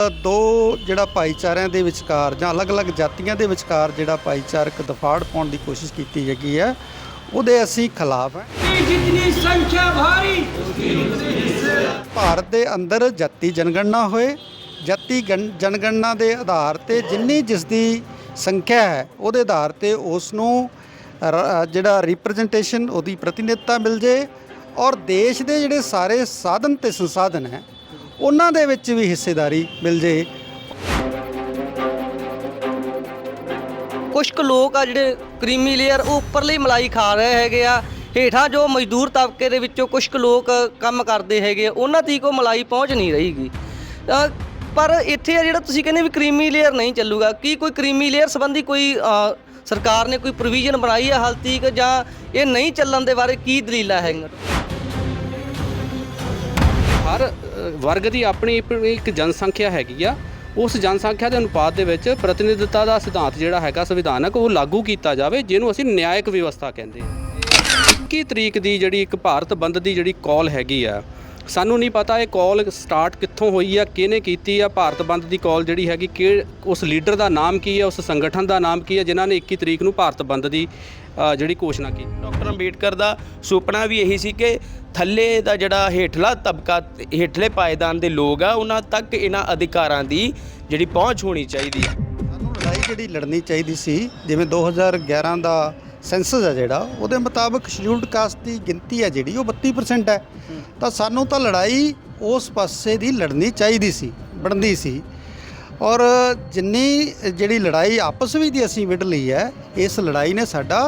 ਦੋ ਜਿਹੜਾ ਭਾਈਚਾਰਿਆਂ ਦੇ ਵਿਚਕਾਰ ਜਾਂ ਅਲੱਗ-ਅਲੱਗ ਜਾਤੀਆਂ ਦੇ ਵਿਚਕਾਰ ਜਿਹੜਾ ਭਾਈਚਾਰਕ ਦਫਾੜ ਪਾਉਣ ਦੀ ਕੋਸ਼ਿਸ਼ ਕੀਤੀ ਹੈਗੀ ਹੈ ਉਹਦੇ ਅਸੀਂ ਖਿਲਾਫ ਹੈ। ਜਿੰਨੀ ਸੰਖਿਆ ਭਾਰੀ ਭਾਰਤ ਦੇ ਅੰਦਰ ਜਾਤੀ ਜਨਗਣਨਾ ਹੋਏ ਜਾਤੀ ਜਨਗਣਨਾ ਦੇ ਆਧਾਰ ਤੇ ਜਿੰਨੀ ਜਿਸ ਦੀ ਸੰਖਿਆ ਹੈ ਉਹਦੇ ਆਧਾਰ ਤੇ ਉਸ ਨੂੰ ਜਿਹੜਾ ਰਿਪਰੈਜ਼ੈਂਟੇਸ਼ਨ ਉਹਦੀ ਪ੍ਰਤੀਨਿਧਤਾ ਮਿਲ ਜੇ ਔਰ ਦੇਸ਼ ਦੇ ਜਿਹੜੇ ਸਾਰੇ ਸਾਧਨ ਤੇ ਸੰਸਾਧਨ ਹੈ ਉਹਨਾਂ ਦੇ ਵਿੱਚ ਵੀ ਹਿੱਸੇਦਾਰੀ ਮਿਲ ਜੇ। ਕੁਝ ਕੁ ਲੋਕ ਆ ਜਿਹੜੇ ਕਰੀਮੀ ਲੇਅਰ ਉਹ ਉੱਪਰਲੀ ਮਲਾਈ ਖਾ ਰਹੇ ਹੈਗੇ ਆ। ਹੇਠਾਂ ਜੋ ਮਜ਼ਦੂਰ ਤਬਕੇ ਦੇ ਵਿੱਚੋਂ ਕੁਝ ਕੁ ਲੋਕ ਕੰਮ ਕਰਦੇ ਹੈਗੇ ਆ, ਉਹਨਾਂ ਤੀਕ ਉਹ ਮਲਾਈ ਪਹੁੰਚ ਨਹੀਂ ਰਹੀਗੀ। ਪਰ ਇੱਥੇ ਆ ਜਿਹੜਾ ਤੁਸੀਂ ਕਹਿੰਦੇ ਵੀ ਕਰੀਮੀ ਲੇਅਰ ਨਹੀਂ ਚੱਲੂਗਾ ਕੀ ਕੋਈ ਕਰੀਮੀ ਲੇਅਰ ਸੰਬੰਧੀ ਕੋਈ ਸਰਕਾਰ ਨੇ ਕੋਈ ਪ੍ਰੋਵੀਜ਼ਨ ਬਣਾਈ ਹੈ ਹਾਲ ਤੀਕ ਜਾਂ ਇਹ ਨਹੀਂ ਚੱਲਣ ਦੇ ਬਾਰੇ ਕੀ ਦਲੀਲਾਂ ਹੈਗੀਆਂ? ਹਰ ਵਰਗ ਦੀ ਆਪਣੀ ਇੱਕ ਜਨਸੰਖਿਆ ਹੈਗੀ ਆ, ਉਸ ਜਨਸੰਖਿਆ ਦੇ ਅਨੁਪਾਤ ਦੇ ਵਿੱਚ ਪ੍ਰਤੀਨਿਧਤਾ ਦਾ ਸਿਧਾਂਤ ਜਿਹੜਾ ਹੈਗਾ ਸੰਵਿਧਾਨਕ, ਉਹ ਲਾਗੂ ਕੀਤਾ ਜਾਵੇ, ਜਿਹਨੂੰ ਅਸੀਂ ਨਿਆਇਕ ਵਿਵਸਥਾ ਕਹਿੰਦੇ ਹਾਂ। 21 ਤਰੀਕ ਦੀ ਜਿਹੜੀ ਇੱਕ ਭਾਰਤ ਬੰਦ ਦੀ ਜਿਹੜੀ ਕਾਲ ਹੈਗੀ ਆ ਸਾਨੂੰ ਨਹੀਂ ਪਤਾ ਇਹ ਕਾਲ ਸਟਾਰਟ ਕਿੱਥੋਂ ਹੋਈ ਆ ਕਿਹਨੇ ਕੀਤੀ ਆ ਭਾਰਤ ਬੰਦ ਦੀ ਕਾਲ ਜਿਹੜੀ ਹੈਗੀ ਕਿ ਉਸ ਲੀਡਰ ਦਾ ਨਾਮ ਕੀ ਹੈ ਉਸ ਸੰਗਠਨ ਦਾ ਨਾਮ ਕੀ ਹੈ ਜਿਨ੍ਹਾਂ ਨੇ 21 ਤਰੀਕ ਨੂੰ ਭਾਰਤ ਬੰਦ ਦੀ ਜਿਹੜੀ ਘੋਸ਼ਣਾ ਕੀਤੀ ਡਾਕਟਰ ਅੰਬੇਡਕਰ ਦਾ ਸੁਪਨਾ ਵੀ ਇਹੀ ਸੀ ਕਿ ਥੱਲੇ ਦਾ ਜਿਹੜਾ ਹੇਠਲਾ ਤਬਕਾ ਹੇਠਲੇ ਪਾਇਦਾਨ ਦੇ ਲੋਕ ਆ ਉਹਨਾਂ ਤੱਕ ਇਹਨਾਂ ਅਧਿਕਾਰਾਂ ਦੀ ਜਿਹੜੀ ਪਹੁੰਚ ਹੋਣੀ ਚਾਹੀਦੀ ਹੈ ਸਾਨੂੰ ਲੜਾਈ ਜਿਹੜੀ ਲੜਨੀ ਚਾਹੀਦੀ ਸੀ ਜਿਵੇਂ 2011 ਦਾ ਸੈਂਸਸ ਹੈ ਜਿਹੜਾ ਉਹਦੇ ਮੁਤਾਬਕ ਸ਼ਡਿਊਲਡ ਕਾਸਟ ਦੀ ਗਿਣਤੀ ਹੈ ਜਿਹੜੀ ਉਹ 32% ਹੈ ਤਾਂ ਸਾਨੂੰ ਤਾਂ ਲੜਾਈ ਉਸ ਪਾਸੇ ਦੀ ਲੜਨੀ ਚਾਹੀਦੀ ਸੀ, ਬਣਦੀ ਸੀ। ਔਰ ਜਿੰਨੀ, ਜਿਹੜੀ ਲੜਾਈ ਆਪਸ ਵਿੱਚ ਦੀ ਅਸੀਂ ਵਿੜ ਲਈ ਹੈ, ਇਸ ਲੜਾਈ ਨੇ ਸਾਡਾ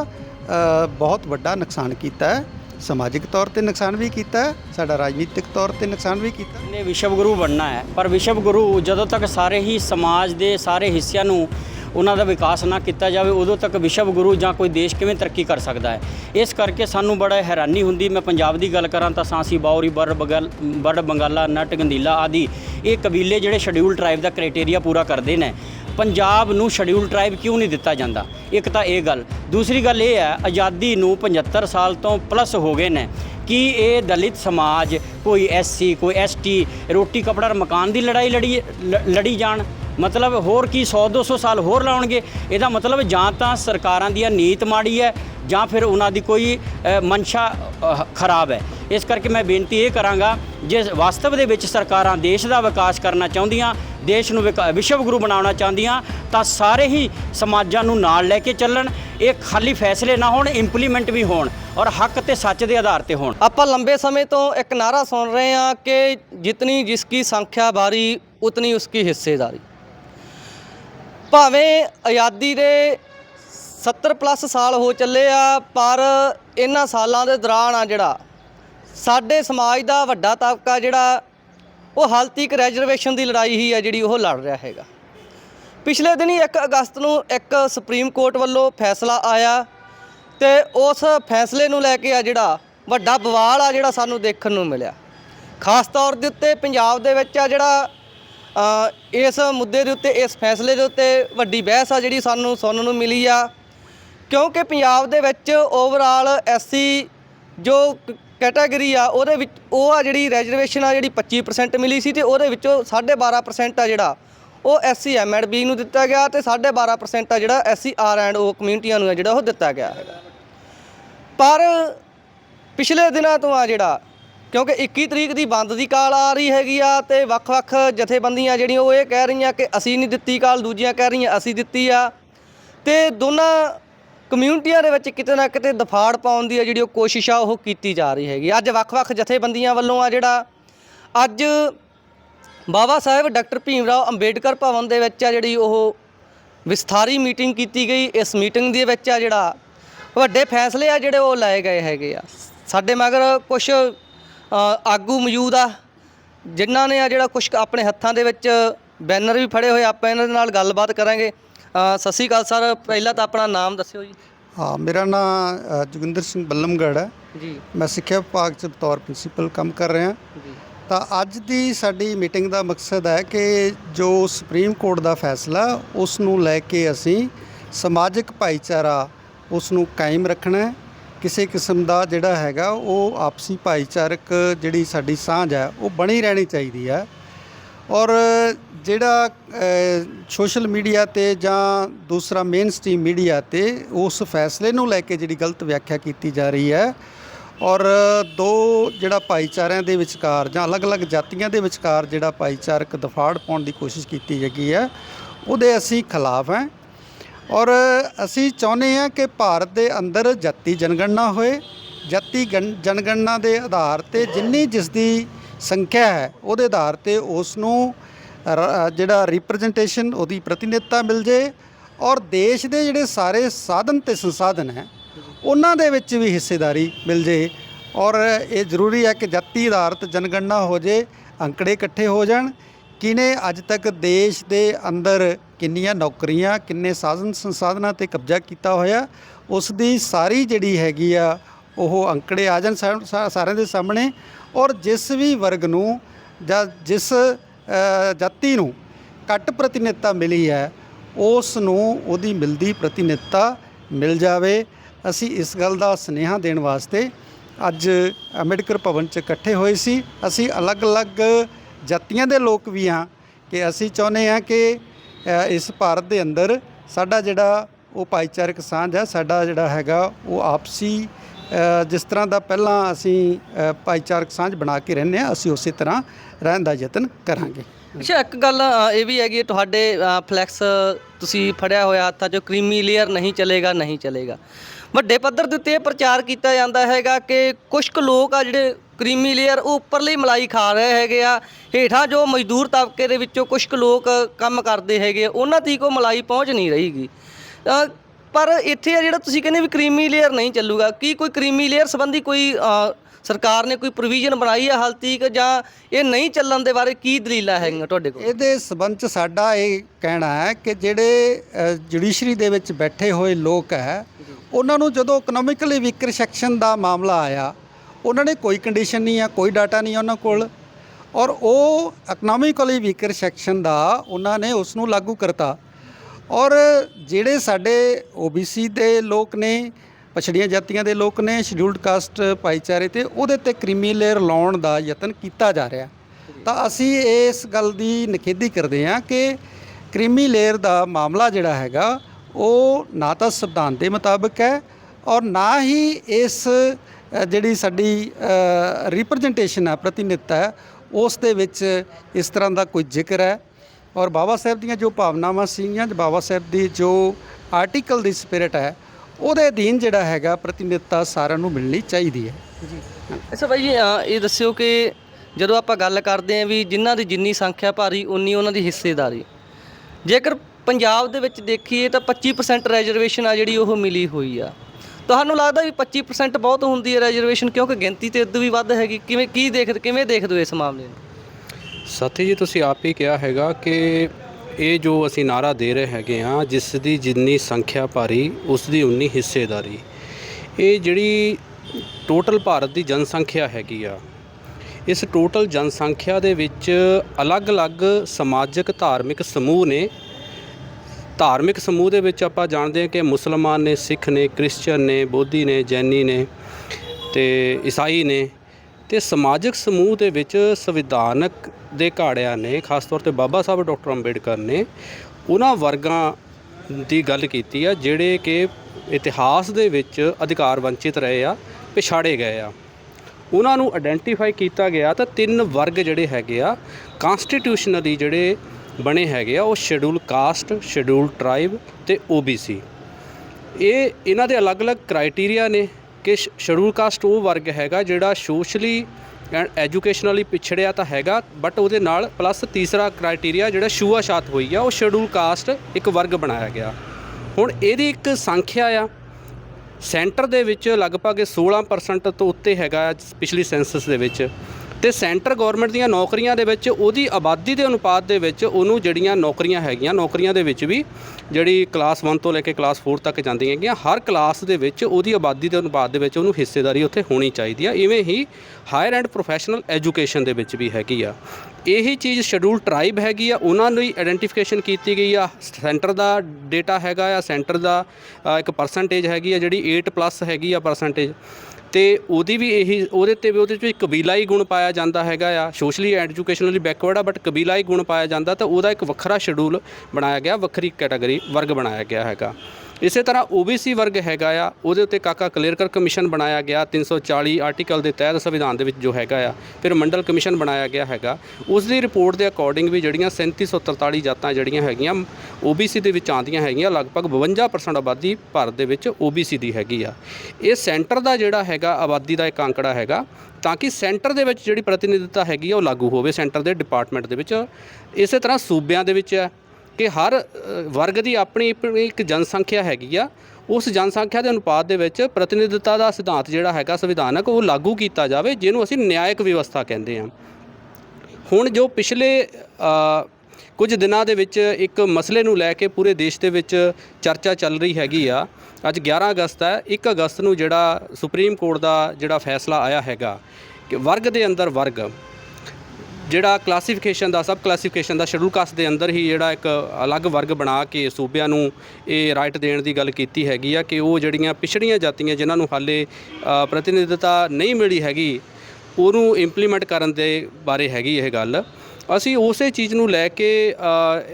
ਬਹੁਤ ਵੱਡਾ ਨੁਕਸਾਨ ਕੀਤਾ ਹੈ। ਸਮਾਜਿਕ ਤੌਰ ਤੇ ਨੁਕਸਾਨ ਵੀ ਕੀਤਾ, ਸਾਡਾ ਰਾਜਨੀਤਿਕ ਤੌਰ ਤੇ ਨੁਕਸਾਨ ਵੀ ਕੀਤਾ। ਨੇ ਵਿਸ਼ਵ ਗੁਰੂ ਬਣਨਾ ਹੈ, ਪਰ ਵਿਸ਼ਵ ਗੁਰੂ ਜਦੋਂ ਤੱਕ ਸਾਰੇ ਹੀ ਸਮਾਜ ਦੇ ਸਾਰੇ ਹਿੱਸਿਆਂ ਨੂੰ ਉਹਨਾਂ ਦਾ ਵਿਕਾਸ ਨਾ ਕੀਤਾ ਜਾਵੇ, ਉਦੋਂ ਤੱਕ ਵਿਸ਼ਵ ਗੁਰੂ ਜਾਂ ਕੋਈ ਦੇਸ਼ ਕਿਵੇਂ ਤਰੱਕੀ ਕਰ ਸਕਦਾ ਹੈ? ਇਸ ਕਰਕੇ ਸਾਨੂੰ ਬੜਾ ਹੈਰਾਨੀ ਹੁੰਦੀ, ਮੈਂ ਪੰਜਾਬ ਦੀ ਗੱਲ ਕਰਾਂ ਤਾਂ ਸਾਂਸੀ ਬਾਉਰੀ ਬਰ ਬਗਲ ਬੜ ਬੰਗਾਲਾ, ਨਟ ਗੰਦੀਲਾ ਆਦਿ ਇਹ ਕਬੀਲੇ ਜਿਹੜੇ ਸ਼ਡਿਊਲ ਟ੍ਰਾਈਬ ਦਾ ਕ੍ਰਾਈਟੇਰੀਆ ਪੂਰਾ ਕਰਦੇ ਨੇ। ਪੰਜਾਬ ਨੂੰ ਸ਼ਡਿਊਲ ਟ੍ਰਾਈਬ ਕਿਉਂ ਨਹੀਂ ਦਿੱਤਾ ਜਾਂਦਾ? ਇੱਕ ਤਾਂ ਇਹ ਗੱਲ। ਦੂਸਰੀ ਗੱਲ ਇਹ ਹੈ, ਆਜ਼ਾਦੀ ਨੂੰ 75 ਸਾਲ ਤੋਂ ਪਲੱਸ ਹੋ ਗਏ ਨੇ। ਕਿ ਇਹ ਦਲਿਤ ਸਮਾਜ, ਕੋਈ ਐਸਸੀ ਕੋਈ ਐਸਟੀ ਰੋਟੀ ਕਪੜਾ ਮਕਾਨ ਦੀ ਲੜਾਈ ਲੜੀ, ਲ- ਲੜੀ ਜਾਣ? ਮਤਲਬ ਹੋਰ ਕੀ 100 200 ਸਾਲ ਹੋਰ ਲਾਉਣਗੇ। ਇਹਦਾ ਮਤਲਬ ਜਾਂ ਤਾਂ ਸਰਕਾਰਾਂ ਦੀਆਂ ਨੀਤ ਮਾੜੀ ਹੈ ਜਾਂ ਫਿਰ ਉਹਨਾਂ ਦੀ ਕੋਈ ਅ, ਮਨਸ਼ਾ ਖਰਾਬ ਹੈ। ਇਸ ਕਰਕੇ ਮੈਂ ਬੇਨਤੀ ਇਹ ਕਰਾਂਗਾ ਜੇ ਵਾਸਤਵ ਦੇ ਵਿੱਚ ਸਰਕਾਰਾਂ ਦੇਸ਼ ਦਾ ਵਿਕਾਸ ਕਰਨਾ ਚਾਹੁੰਦੀਆਂ ਦੇਸ਼ ਨੂੰ ਵਿਕਾ- ਵਿਸ਼ਵ ਗੁਰੂ ਬਣਾਉਣਾ ਚਾਹੁੰਦੀਆਂ ਤਾਂ ਸਾਰੇ ਹੀ ਸਮਾਜਾਂ ਨੂੰ ਨਾਲ ਲੈ ਕੇ ਚੱਲਣ। ਇਹ ਖਾਲੀ ਫੈਸਲੇ ਨਾ ਹੋਣ ਇੰਪਲੀਮੈਂਟ ਵੀ ਹੋਣ ਔਰ ਹੱਕ ਤੇ ਸੱਚ ਦੇ ਆਧਾਰ ਤੇ ਹੋਣ। ਆਪਾਂ ਲੰਬੇ ਸਮੇਂ ਤੋਂ ਇੱਕ ਨਾਰਾ ਸੁਣ ਰਹੇ ਹਾਂ ਕਿ ਜਿਤਨੀ ਜਿਸकी ਸੰਖਿਆ ਭਾਰੀ ਉਤਨੀ ਉਸकी ਹਿੱਸੇਦਾਰੀ। ਭਾਵੇਂ ਆਜ਼ਾਦੀ ਦੇ 70 ਪਲੱਸ ਸਾਲ ਹੋ ਚੱਲੇ ਆ, ਪਰ ਇਹਨਾਂ ਸਾਲਾਂ ਦੇ ਦੌਰਾਨ ਆ ਜਿਹੜਾ ਸਾਡੇ ਸਮਾਜ ਦਾ ਵੱਡਾ ਤਬਕਾ ਜਿਹੜਾ, ਉਹ ਹਾਲ ਤੱਕ ਰਿਜ਼ਰਵੇਸ਼ਨ ਦੀ ਲੜਾਈ ਹੀ ਆ ਜਿਹੜੀ ਉਹ ਲੜ ਰਿਹਾ ਹੈਗਾ। ਪਿਛਲੇ ਦਿਨੀ 1 ਅਗਸਤ ਨੂੰ ਇੱਕ ਸੁਪਰੀਮ ਕੋਰਟ ਵੱਲੋਂ ਫੈਸਲਾ ਆਇਆ ਤੇ ਉਸ ਫੈਸਲੇ ਨੂੰ ਲੈ ਕੇ ਆ ਜਿਹੜਾ ਵੱਡਾ ਬਵਾਲ ਆ ਜਿਹੜਾ ਸਾਨੂੰ ਦੇਖਣ ਨੂੰ ਮਿਲਿਆ। ਖਾਸ ਤੌਰ ਦੇ ਉੱਤੇ ਪੰਜਾਬ ਦੇ ਵਿੱਚ ਆ ਜਿਹੜਾ ਇਸ ਮੁੱਦੇ ਦੇ ਉੱਤੇ, ਇਸ ਫੈਸਲੇ ਦੇ ਉੱਤੇ ਵੱਡੀ ਬਹਿਸ ਆ ਜਿਹੜੀ ਸਾਨੂੰ ਸੁਣਨ ਨੂੰ ਮਿਲੀ ਆ। ਕਿਉਂਕਿ ਪੰਜਾਬ ਦੇ ਵਿੱਚ ਓਵਰਆਲ ਐਸਸੀ ਜੋ ਕੈਟਾਗਰੀ ਆ, ਉਹਦੇ ਵਿੱਚ ਉਹ ਆ ਜਿਹੜੀ ਰਿਜ਼ਰਵੇਸ਼ਨ ਆ ਜਿਹੜੀ 25% ਮਿਲੀ ਸੀ ਤੇ ਉਹਦੇ ਵਿੱਚੋਂ 12.5% ਆ ਜਿਹੜਾ ਉਹ ਐਸਸੀ ਐਮਐਡਬੀ ਨੂੰ ਦਿੱਤਾ ਗਿਆ ਤੇ 12.5% ਆ ਜਿਹੜਾ ਐਸਸੀ ਆਰ ਐਂਡ ਓ ਕਮਿਊਨਿਟੀਆਂ ਨੂੰ ਆ ਜਿਹੜਾ ਉਹ ਦਿੱਤਾ ਗਿਆ ਹੈਗਾ। ਪਰ ਪਿਛਲੇ ਦਿਨਾਂ ਤੋਂ ਆ ਜਿਹੜਾ ਕਿਉਂਕਿ 21 ਤਰੀਕ ਦੀ ਬੰਦ ਦੀ ਕਾਲ ਆ ਰਹੀ ਹੈਗੀ ਆ ਤੇ ਵੱਖ-ਵੱਖ ਜਥੇਬੰਦੀਆਂ ਜਿਹੜੀਆਂ ਉਹ ਇਹ ਕਹਿ ਰਹੀਆਂ ਕਿ ਅਸੀਂ ਨਹੀਂ ਦਿੱਤੀ ਕਾਲ, ਦੂਜੀਆਂ ਕਹਿ ਰਹੀਆਂ ਅਸੀਂ ਦਿੱਤੀ ਆ। ਤੇ ਦੋਨਾਂ ਕਮਿਊਨਿਟੀਆਂ ਦੇ ਵਿੱਚ ਕਿਤੇ ਨਾ ਕਿਤੇ ਦਫਾੜ ਪਾਉਣ ਦੀ ਆ ਜਿਹੜੀ ਉਹ ਕੋਸ਼ਿਸ਼ ਆ, ਉਹ ਕੀਤੀ ਜਾ ਰਹੀ ਹੈਗੀ। ਅੱਜ ਵੱਖ-ਵੱਖ ਜਥੇਬੰਦੀਆਂ ਵੱਲੋਂ ਆ ਜਿਹੜਾ ਅੱਜ ਬਾਬਾ ਸਾਹਿਬ ਡਾਕਟਰ ਭੀਮ ਰਾਓ ਅੰਬੇਡਕਰ ਭਵਨ ਦੇ ਵਿੱਚ ਆ ਜਿਹੜੀ ਉਹ ਵਿਸਥਾਰੀ ਮੀਟਿੰਗ ਕੀਤੀ ਗਈ। ਇਸ ਮੀਟਿੰਗ ਦੇ ਵਿੱਚ ਆ ਜਿਹੜਾ ਵੱਡੇ ਫੈਸਲੇ ਆ ਜਿਹੜੇ ਉਹ ਲਏ ਗਏ ਹੈਗੇ ਆ। ਸਾਡੇ ਮਗਰ ਕੁਝ ਆਗੂ ਮੌਜੂਦ ਆ ਜਿਨ੍ਹਾਂ ਨੇ ਆ ਜਿਹੜਾ ਕੁਝ ਆਪਣੇ ਹੱਥਾਂ ਦੇ ਵਿੱਚ ਬੈਨਰ ਵੀ ਫੜੇ ਹੋਏ ਆਪਾਂ ਇਹਨਾਂ ਦੇ ਨਾਲ ਗੱਲਬਾਤ ਕਰਾਂਗੇ। ਸਤਿ ਸ਼੍ਰੀ ਅਕਾਲ ਸਰ ਪਹਿਲਾਂ ਤਾਂ ਆਪਣਾ ਨਾਮ ਦੱਸਿਓ ਜੀ। ਹਾਂ ਮੇਰਾ ਨਾਮ ਜੋਗਿੰਦਰ ਸਿੰਘ ਬੱਲਮਗੜ੍ਹ ਹੈ। ਜੀ। ਮੈਂ ਸਿੱਖਿਆ ਵਿਭਾਗ 'ਚ ਬਤੌਰ ਪ੍ਰਿੰਸੀਪਲ ਕੰਮ ਕਰ ਰਿਹਾ। ਜੀ। ਤਾਂ ਅੱਜ ਦੀ ਸਾਡੀ ਮੀਟਿੰਗ ਦਾ ਮਕਸਦ ਹੈ ਕਿ ਜੋ ਸੁਪਰੀਮ ਕੋਰਟ ਦਾ ਫੈਸਲਾ ਉਸ ਨੂੰ ਲੈ ਕੇ ਅਸੀਂ ਸਮਾਜਿਕ ਭਾਈਚਾਰਾ ਉਸ ਨੂੰ ਕਾਇਮ ਰੱਖਣਾ ਹੈ। ਕਿਸੇ ਕਿਸਮ ਦਾ ਜਿਹੜਾ ਹੈਗਾ, ਉਹ ਆਪਸੀ ਭਾਈਚਾਰਕ ਜਿਹੜੀ ਸਾਡੀ ਸਾਂਝ ਹੈ, ਉਹ ਬਣੀ ਰਹਿਣੀ ਚਾਹੀਦੀ ਹੈ। ਔਰ ਜਿਹੜਾ ਸੋਸ਼ਲ ਮੀਡੀਆ ਤੇ ਜਾਂ ਦੂਸਰਾ ਮੇਨ ਸਟ੍ਰੀਮ ਮੀਡੀਆ ਤੇ ਉਸ ਫੈਸਲੇ ਨੂੰ ਲੈ ਕੇ ਜਿਹੜੀ ਗਲਤ ਵਿਆਖਿਆ ਕੀਤੀ ਜਾ ਰਹੀ ਹੈ, ਔਰ ਦੋ ਜਿਹੜਾ ਭਾਈਚਾਰਿਆਂ ਦੇ ਵਿਚਕਾਰ ਜਾਂ ਅਲੱਗ-ਅਲੱਗ ਜਾਤੀਆਂ ਦੇ ਵਿਚਕਾਰ ਜਿਹੜਾ ਭਾਈਚਾਰਕ ਦਫਾੜ ਪਾਉਣ ਦੀ ਕੋਸ਼ਿਸ਼ ਕੀਤੀ ਹੈਗੀ ਹੈ, ਉਹਦੇ ਅਸੀਂ ਖਿਲਾਫ ਹਾਂ। ਔਰ ਅਸੀਂ ਚਾਹੁੰਦੇ ਹਾਂ ਕਿ ਭਾਰਤ ਦੇ ਅੰਦਰ ਜਾਤੀ ਜਨਗਣਨਾ ਹੋਏ। ਜਾਤੀ ਗਣ- ਜਨਗਣਨਾ ਦੇ ਆਧਾਰ ਤੇ ਜਿੰਨੀ ਜਿਸ ਦੀ ਸੰਖਿਆ ਹੈ, ਉਹਦੇ ਆਧਾਰ ਤੇ ਉਸ ਨੂੰ ਜਿਹੜਾ ਰਿਪਰੈਜ਼ੈਂਟੇਸ਼ਨ ਉਹਦੀ ਪ੍ਰਤੀਨਿਧਤਾ ਮਿਲ ਜੇ। ਔਰ ਦੇਸ਼ ਦੇ ਜਿਹੜੇ ਸਾਰੇ ਸਾਧਨ ਤੇ ਸੰਸਾਧਨ ਹੈ, ਉਹਨਾਂ ਦੇ ਵਿੱਚ ਵੀ ਹਿੱਸੇਦਾਰੀ ਮਿਲ ਜੇ। ਔਰ ਇਹ ਜ਼ਰੂਰੀ ਹੈ ਕਿ ਜਾਤੀ ਆਧਾਰਿਤ ਜਨਗਣਨਾ ਹੋ ਜੇ, ਅੰਕੜੇ ਇਕੱਠੇ ਹੋ ਜਾਣ। ਕਿਨੇ ਅੱਜ ਤੱਕ ਦੇਸ਼ ਦੇ ਅੰਦਰ ਕਿੰਨੀਆਂ ਨੌਕਰੀਆਂ, ਕਿੰਨੇ ਸਾਧਨ ਸੰਸਾਧਨਾਂ ਤੇ ਕਬਜ਼ਾ ਕੀਤਾ ਹੋਇਆ ਉਸ ਦੀ ਸਾਰੀ ਜਿਹੜੀ ਹੈਗੀ ਆ, ਉਹ ਅੰਕੜੇ ਆ ਜਾਣ ਸਾ- ਸਾਰਿਆਂ ਦੇ ਸਾਹਮਣੇ ਔਰ ਜਿਸ ਵੀ ਵਰਗ ਨੂੰ ਜਾਂ ਜਿਸ ਜਾਤੀ ਨੂੰ ਘੱਟ ਪ੍ਰਤੀਨਿਧਤਾ ਮਿਲੀ ਹੈ, ਉਸ ਨੂੰ ਉਹਦੀ ਮਿਲਦੀ ਪ੍ਰਤੀਨਿਧਤਾ ਮਿਲ ਜਾਵੇ। ਅਸੀਂ ਇਸ ਗੱਲ ਦਾ ਸੁਨੇਹਾ ਦੇਣ ਵਾਸਤੇ ਅੱਜ ਅੰਬੇਡਕਰ ਭਵਨ 'ਚ ਇਕੱਠੇ ਹੋਏ ਸੀ। ਅਸੀਂ ਅਲੱਗ-ਅਲੱਗ ਜਾਤੀਆਂ ਦੇ ਲੋਕ ਵੀ ਹਾਂ ਕਿ ਅਸੀਂ ਚਾਹੁੰਦੇ ਹਾਂ ਕਿ ਇਸ ਭਾਰਤ ਦੇ ਅੰਦਰ ਸਾਡਾ ਜਿਹੜਾ ਉਹ ਭਾਈਚਾਰਕ ਸਾਂਝ ਹੈ, ਸਾਡਾ ਜਿਹੜਾ ਹੈਗਾ ਉਹ ਆਪਸੀ ਜਿਸ ਤਰ੍ਹਾਂ ਦਾ ਪਹਿਲਾਂ ਅਸੀਂ ਭਾਈਚਾਰਕ ਸਾਂਝ ਬਣਾ ਕੇ ਰਹਿੰਦੇ ਹਾਂ, ਅਸੀਂ ਉਸੇ ਤਰ੍ਹਾਂ ਰਹਿਣ ਦਾ ਯਤਨ ਕਰਾਂਗੇ। ਅੱਛਾ, ਇੱਕ ਗੱਲ ਇਹ ਵੀ ਹੈਗੀ ਤੁਹਾਡੇ ਫਲੈਕਸ ਤੁਸੀਂ ਫੜਿਆ ਹੋਇਆ ਹੱਥਾਂ 'ਚ, ਕ੍ਰੀਮੀ ਲੇਅਰ ਨਹੀਂ ਚਲੇਗਾ ਨਹੀਂ ਚਲੇਗਾ। ਵੱਡੇ ਪੱਧਰ ਦੇ ਉੱਤੇ ਇਹ ਪ੍ਰਚਾਰ ਕੀਤਾ ਜਾਂਦਾ ਹੈਗਾ ਕਿ ਕੁਝ ਕੁ ਲੋਕ ਆ ਜਿਹੜੇ ਕਰੀਮੀ ਲੇਅਰ ਉਹ ਉੱਪਰਲੀ ਮਲਾਈ ਖਾ ਰਹੇ ਹੈਗੇ ਆ। ਹੇਠਾਂ ਜੋ ਮਜ਼ਦੂਰ ਤਬਕੇ ਦੇ ਵਿੱਚੋਂ ਕੁਝ ਕੁ ਲੋਕ ਕੰਮ ਕਰਦੇ ਹੈਗੇ ਆ, ਉਹਨਾਂ ਤੀਕ ਉਹ ਮਲਾਈ ਪਹੁੰਚ ਨਹੀਂ ਰਹੀਗੀ ਪਰ ਇੱਥੇ ਆ ਜਿਹੜਾ ਤੁਸੀਂ ਕਹਿੰਦੇ ਵੀ ਕ੍ਰੀਮੀ ਲੇਅਰ ਨਹੀਂ ਚੱਲੂਗਾ, ਕੀ ਕੋਈ ਕ੍ਰੀਮੀ ਲੇਅਰ ਸੰਬੰਧੀ ਕੋਈ ਸਰਕਾਰ ਨੇ ਕੋਈ ਪ੍ਰੋਵੀਜ਼ਨ ਬਣਾਈ ਹੈ ਹਾਲ ਤੀਕ ਜਾਂ ਇਹ ਨਹੀਂ ਚੱਲਣ ਦੇ ਬਾਰੇ ਕੀ ਦਲੀਲਾਂ ਹੈਗੀਆਂ ਤੁਹਾਡੇ ਕੋਲ? ਇਹਦੇ ਸਬੰਧ ਚ ਸਾਡਾ ਇਹ ਕਹਿਣਾ ਹੈ ਕਿ ਜਿਹੜੇ ਜੁਡੀਸ਼ਰੀ ਦੇ ਵਿੱਚ ਬੈਠੇ ਹੋਏ ਲੋਕ ਹੈ, ਉਹਨਾਂ ਨੂੰ ਜਦੋਂ ਇਕਨੋਮਿਕਲੀ ਵੀਕਰ ਸੈਕਸ਼ਨ ਦਾ ਮਾਮਲਾ ਆਇਆ, ਉਹਨਾਂ ਨੇ ਕੋਈ ਕੰਡੀਸ਼ਨ ਨਹੀਂ ਆ, ਕੋਈ ਡਾਟਾ ਨਹੀਂ ਆ ਉਹਨਾਂ ਕੋਲ, ਔਰ ਉਹ ਇਕਨੋਮਿਕਲੀ ਵੀਕਰ ਸੈਕਸ਼ਨ ਦਾ ਉਹਨਾਂ ਨੇ ਉਸ ਨੂੰ ਲਾਗੂ ਕਰਤਾ। ਔਰ ਜਿਹੜੇ ਸਾਡੇ OBC ਦੇ ਲੋਕ ਨੇ, ਪਛੜੀਆਂ ਜਾਤੀਆਂ ਦੇ ਲੋਕ ਨੇ ਸ਼ਡਿਊਲਡ ਕਾਸਟ ਭਾਈਚਾਰੇ ਤੇ, ਉਹਦੇ ਤੇ ਕ੍ਰੀਮੀ ਲੇਅਰ ਲਾਉਣ ਦਾ ਯਤਨ ਕੀਤਾ ਜਾ ਰਿਹਾ। ਤਾਂ ਅਸੀਂ ਇਸ ਗੱਲ ਦੀ ਨਿਖੇਧੀ ਕਰਦੇ ਹਾਂ ਕਿ ਕ੍ਰੀਮੀ ਲੇਅਰ ਦਾ ਮਾਮਲਾ ਜਿਹੜਾ ਹੈਗਾ, ਉਹ ਨਾ ਤਾਂ ਸੰਵਿਧਾਨ ਦੇ ਮੁਤਾਬਕ ਹੈ ਔਰ ਨਾ ਹੀ ਇਸ ਜਿਹੜੀ ਸਾਡੀ ਰਿਪਰੈਜ਼ੈਂਟੇਸ਼ਨ ਹੈ, ਪ੍ਰਤੀਨਿਧਤਾ ਹੈ, ਉਸ ਦੇ ਵਿੱਚ ਇਸ ਤਰ੍ਹਾਂ ਦਾ ਕੋਈ ਜ਼ਿਕਰ ਹੈ। ਔਰ ਬਾਬਾ ਸਾਹਿਬ ਦੀਆਂ ਜੋ ਭਾਵਨਾਵਾਂ ਸੀਗੀਆਂ ਤੇ ਬਾਬਾ ਸਾਹਿਬ ਦੀ ਜੋ ਆਰਟੀਕਲ ਦੀ ਸਪਿਰਿਟ ਹੈ ਉਹਦੇ ਅਧੀਨ ਜਿਹੜਾ ਹੈਗਾ ਪ੍ਰਤੀਨਿਧਤਾ ਸਾਰਿਆਂ ਨੂੰ ਮਿਲਣੀ ਚਾਹੀਦੀ ਹੈ। ਜੀ। ਅੱਛਾ ਭਾਈ ਜੀ ਅ, ਇਹ ਦੱਸਿਓ ਕਿ ਜਦੋਂ ਆਪਾਂ ਗੱਲ ਕਰਦੇ ਆਂ ਵੀ ਜਿਨ੍ਹਾਂ ਦੀ ਜਿੰਨੀ ਸੰਖਿਆ ਭਾਰੀ ਉਨੀ ਉਹਨਾਂ ਦੀ ਹਿੱਸੇਦਾਰੀ। ਜੇਕਰ ਪੰਜਾਬ ਦੇ ਵਿੱਚ ਦੇਖੀਏ ਤਾਂ 25% ਰਿਜ਼ਰਵੇਸ਼ਨ ਆ ਜਿਹੜੀ ਉਹ ਮਿਲੀ ਹੋਈ ਆ। ਤੁਹਾਨੂੰ ਲੱਗਦਾ ਵੀ 25% ਬਹੁਤ ਹੁੰਦੀ ਹੈ ਰਿਜ਼ਰਵੇਸ਼ਨ ਕਿਉਂਕਿ ਗਿਣਤੀ ਤੇ ਇਦੋਂ ਵੀ ਵੱਧ ਹੈਗੀ? ਕਿਵੇਂ ਕੀ ਦੇਖ ਕਿਵੇਂ ਦੇਖਦੇ ਹੋ ਇਸ ਮਾਮਲੇ ਨੂੰ? ਸਾਥੀ ਜੀ, ਤੁਸੀਂ ਆਪ ਹੀ ਕਿਹਾ ਹੈਗਾ ਕਿ ਇਹ ਜੋ ਅਸੀਂ ਨਾਰਾ ਦੇ ਰਹੇ ਹੈਗੇ ਆ ਜਿਸ ਦੀ ਜਿੰਨੀ ਸੰਖਿਆ ਭਾਰੀ, ਉਸ ਦੀ ਉਨੀ ਹਿੱਸੇਦਾਰੀ। ਇਹ ਜਿਹੜੀ ਟੋਟਲ ਭਾਰਤ ਦੀ ਜਨਸੰਖਿਆ ਹੈਗੀ ਆ, ਇਸ ਟੋਟਲ ਜਨਸੰਖਿਆ ਦੇ ਵਿੱਚ ਅਲੱਗ-ਅਲੱਗ ਸਮਾਜਿਕ, ਧਾਰਮਿਕ ਸਮੂਹ ਨੇ। ਧਾਰਮਿਕ ਸਮੂਹ ਦੇ ਵਿੱਚ ਆਪਾਂ ਜਾਣਦੇ ਹਾਂ ਕਿ ਮੁਸਲਮਾਨ ਨੇ, ਸਿੱਖ ਨੇ ਕ੍ਰਿਸਚੀਅਨ ਨੇ, ਬੋਧੀ ਨੇ, ਜੈਨੀ ਨੇ ਤੇ ਈਸਾਈ ਨੇ। ਤੇ ਸਮਾਜਿਕ ਸਮੂਹ ਦੇ ਵਿੱਚ ਸੰਵਿਧਾਨਕ ਦੇ ਘਾੜਿਆਂ ਨੇ, ਖਾਸ ਤੌਰ ਤੇ ਬਾਬਾ ਸਾਹਿਬ ਡਾਕਟਰ ਅੰਬੇਡਕਰ ਨੇ, ਉਹਨਾਂ ਵਰਗਾਂ ਦੀ ਗੱਲ ਕੀਤੀ ਆ, ਜਿਹੜੇ ਕਿ ਇਤਿਹਾਸ ਦੇ ਵਿੱਚ ਅਧਿਕਾਰ ਵੰਚਿਤ ਰਹੇ ਆ, ਪਿਛਾੜੇ ਗਏ ਆ। ਉਹਨਾਂ ਨੂੰ ਆਇਡੈਂਟੀਫਾਈ ਕੀਤਾ ਗਿਆ ਤਾਂ ਤਿੰਨ ਵਰਗ ਜਿਹੜੇ ਹੈਗੇ ਆ ਕਨਸਟੀਟਿਊਸ਼ਨਲੀ ਜਿਹੜੇ ਬਣੇ ਹੈਗੇ ਆ, ਉਹ ਸ਼ੈਡਿਊਲ ਕਾਸਟ ਸ਼ੈਡਿਊਲ ਟ੍ਰਾਈਬ ਤੇ OBC ਇਹ, ਇਹਨਾਂ ਦੇ ਅਲੱਗ-ਅਲੱਗ ਕ੍ਰਾਈਟੇਰੀਆ ਨੇ। ਕਿ ਸ਼ਡਿਊਲ ਕਾਸਟ ਉਹ ਵਰਗ ਹੈਗਾ ਜਿਹੜਾ ਸੋਸ਼ਲੀ ਐਂਡ ਐਜੂਕੇਸ਼ਨਲੀ ਪਿਛੜਿਆ ਤਾਂ ਹੈਗਾ ਬਟ ਉਹਦੇ ਨਾਲ ਪਲੱਸ ਤੀਸਰਾ ਕ੍ਰਾਈਟੇਰੀਆ ਜਿਹੜਾ ਛੂਆਛਾਤ ਹੋਈ ਆ, ਉਹ ਸ਼ੈਡਿਊਲ ਕਾਸਟ ਇੱਕ ਵਰਗ ਬਣਾਇਆ ਗਿਆ। ਹੁਣ ਇਹਦੀ ਇੱਕ ਸੰਖਿਆ ਆ, ਸੈਂਟਰ ਦੇ ਵਿੱਚ ਲਗਭਗ 16% ਤੋਂ ਉੱਤੇ ਹੈਗਾ ਹੈ ਪਿਛਲੀ ਸੈਂਸਸ ਦੇ ਵਿੱਚ। ਤੇ ਸੈਂਟਰ ਗਵਰਨਮੈਂਟ ਦੀਆਂ ਨੌਕਰੀਆਂ ਦੇ ਵਿੱਚ, ਉਹਦੀ ਆਬਾਦੀ ਦੇ ਅਨੁਪਾਤ ਦੇ ਵਿੱਚ ਉਹਨੂੰ ਜਿਹੜੀਆਂ ਨੌਕਰੀਆਂ ਹੈਗੀਆਂ, ਨੌਕਰੀਆਂ ਦੇ ਵਿੱਚ ਵੀ ਜਿਹੜੀ ਕਲਾਸ 1 ਤੋਂ ਲੈ ਕੇ ਕਲਾਸ 4 ਤੱਕ ਜਾਂਦੀਆਂ ਹੈਗੀਆਂ, ਹਰ ਕਲਾਸ ਦੇ ਵਿੱਚ ਉਹਦੀ ਆਬਾਦੀ ਦੇ ਅਨੁਪਾਤ ਦੇ ਵਿੱਚ ਉਹਨੂੰ ਹਿੱਸੇਦਾਰੀ ਉੱਥੇ ਹੋਣੀ ਚਾਹੀਦੀ ਆ, ਇਵੇਂ ਹੀ ਹਾਇਰ ਐਂਡ ਪ੍ਰੋਫੈਸ਼ਨਲ ਐਜੂਕੇਸ਼ਨ ਦੇ ਵਿੱਚ ਵੀ ਹੈਗੀ ਆ। ਇਹੀ ਚੀਜ਼ ਸ਼ਡਿਊਲ ਟ੍ਰਾਈਬ ਹੈਗੀ ਆ, ਉਹਨਾਂ ਦੀ ਆਇਡੈਂਟੀਫਿਕੇਸ਼ਨ ਕੀਤੀ ਗਈ ਆ। ਸੈਂਟਰ ਦਾ ਡੇਟਾ ਹੈਗਾ ਆ, ਸੈਂਟਰ ਦਾ ਇੱਕ ਪਰਸੈਂਟੇਜ ਹੈਗੀ ਆ, ਜਿਹੜੀ 8 ਪਲੱਸ ਹੈਗੀ ਆ ਪਰਸੈਂਟੇਜ ਤੇ ਉਹਦੀ ਵੀ ਇਹੀ, ਉਹਦੇ ਤੇ ਵੀ ਉਹਦੇ ਚ ਕਬੀਲਾਈ ਗੁਣ ਪਾਇਆ ਜਾਂਦਾ ਹੈਗਾ ਆ। ਸੋਸ਼ਲੀ ਐਜੂਕੇਸ਼ਨਲੀ ਬੈਕਵਰਡ ਆ ਬਟ ਕਬੀਲਾਈ ਗੁਣ ਪਾਇਆ ਜਾਂਦਾ ਤਾਂ ਉਹਦਾ ਇੱਕ ਵੱਖਰਾ ਸ਼ਡਿਊਲ ਬਣਾਇਆ ਗਿਆ, ਵੱਖਰੀ ਕੈਟਾਗਰੀ ਵਰਗ ਬਣਾਇਆ ਗਿਆ ਹੈਗਾ। ਇਸੇ ਤਰ੍ਹਾਂ OBC ਵਰਗ ਹੈਗਾ ਆ, ਉਹਦੇ ਉੱਤੇ ਕਾਕਾ ਕਲੀਅਰਕਰ ਕਮਿਸ਼ਨ ਬਣਾਇਆ ਗਿਆ 340 ਆਰਟੀਕਲ ਦੇ ਤਹਿਤ ਸੰਵਿਧਾਨ ਦੇ ਵਿੱਚ ਜੋ ਹੈਗਾ ਆ, ਫਿਰ ਮੰਡਲ ਕਮਿਸ਼ਨ ਬਣਾਇਆ ਗਿਆ ਹੈਗਾ। ਉਸ ਦੀ ਰਿਪੋਰਟ ਦੇ ਅਕੋਰਡਿੰਗ ਵੀ ਜਿਹੜੀਆਂ 3743 ਜਾਤਾਂ ਜਿਹੜੀਆਂ ਹੈਗੀਆਂ OBC ਦੇ ਵਿੱਚ ਆਉਂਦੀਆਂ ਹੈਗੀਆਂ, ਲਗਭਗ 52% ਆਬਾਦੀ ਭਾਰਤ ਦੇ ਵਿੱਚ OBC ਦੀ ਹੈਗੀ ਆ। ਇਹ ਸੈਂਟਰ ਦਾ ਜਿਹੜਾ ਹੈਗਾ, ਆਬਾਦੀ ਦਾ ਇੱਕ ਅੰਕੜਾ ਹੈਗਾ, ਤਾਂ ਕਿ ਸੈਂਟਰ ਦੇ ਵਿੱਚ ਜਿਹੜੀ ਪ੍ਰਤੀਨਿਧਤਾ ਹੈਗੀ ਆ, ਉਹ ਲਾਗੂ ਹੋਵੇ ਸੈਂਟਰ ਦੇ ਡਿਪਾਰਟਮੈਂਟ ਦੇ ਵਿੱਚ। ਇਸੇ ਤਰ੍ਹਾਂ ਸੂਬਿਆਂ ਦੇ ਵਿੱਚ ਹੈ। ਕਿ ਹਰ ਵਰਗ ਦੀ ਆਪਣੀ ਇੱਕ ਜਨਸੰਖਿਆ ਹੈਗੀ ਆ, ਉਸ ਜਨਸੰਖਿਆ ਦੇ ਅਨੁਪਾਤ ਦੇ ਵਿੱਚ ਪ੍ਰਤੀਨਿਧਤਾ ਦਾ ਸਿਧਾਂਤ ਜਿਹੜਾ ਹੈਗਾ ਸੰਵਿਧਾਨਕ, ਉਹ ਲਾਗੂ ਕੀਤਾ ਜਾਵੇ, ਜਿਹਨੂੰ ਅਸੀਂ ਨਿਆਇਕ ਵਿਵਸਥਾ ਕਹਿੰਦੇ ਹਾਂ। ਹੁਣ ਜੋ ਪਿਛਲੇ ਕੁਝ ਦਿਨਾਂ ਦੇ ਵਿੱਚ ਇੱਕ ਮਸਲੇ ਨੂੰ ਲੈ ਕੇ ਪੂਰੇ ਦੇਸ਼ ਦੇ ਵਿੱਚ ਚਰਚਾ ਚੱਲ ਰਹੀ ਹੈਗੀ ਆ, ਅੱਜ 11 ਅਗਸਤ ਹੈ 1 ਅਗਸਤ ਨੂੰ ਜਿਹੜਾ ਸੁਪਰੀਮ ਕੋਰਟ ਦਾ ਜਿਹੜਾ ਫੈਸਲਾ ਆਇਆ ਹੈਗਾ, ਕਿ ਵਰਗ ਦੇ ਅੰਦਰ ਵਰਗ ਜਿਹੜਾ ਕਲਾਸੀਫਿਕੇਸ਼ਨ ਦਾ ਸਬ ਕਲਾਸੀਫਿਕੇਸ਼ਨ ਦਾ ਸ਼ਡਿਊਲ ਕਾਸਟ ਦੇ ਅੰਦਰ ਹੀ ਜਿਹੜਾ ਇੱਕ ਅਲੱਗ ਵਰਗ ਬਣਾ ਕੇ ਸੂਬਿਆਂ ਨੂੰ ਇਹ ਰਾਈਟ ਦੇਣ ਦੀ ਗੱਲ ਕੀਤੀ ਹੈਗੀ ਆ ਕਿ ਉਹ ਜਿਹੜੀਆਂ ਪਿਛੜੀਆਂ ਜਾਤੀਆਂ ਜਿਨ੍ਹਾਂ ਨੂੰ ਹਾਲੇ ਪ੍ਰਤੀਨਿਧਤਾ ਨਹੀਂ ਮਿਲੀ ਹੈਗੀ, ਉਹਨੂੰ ਇੰਪਲੀਮੈਂਟ ਕਰਨ ਦੇ ਬਾਰੇ ਹੈਗੀ ਇਹ ਗੱਲ। ਅਸੀਂ ਉਸੇ ਚੀਜ਼ ਨੂੰ ਲੈ ਕੇ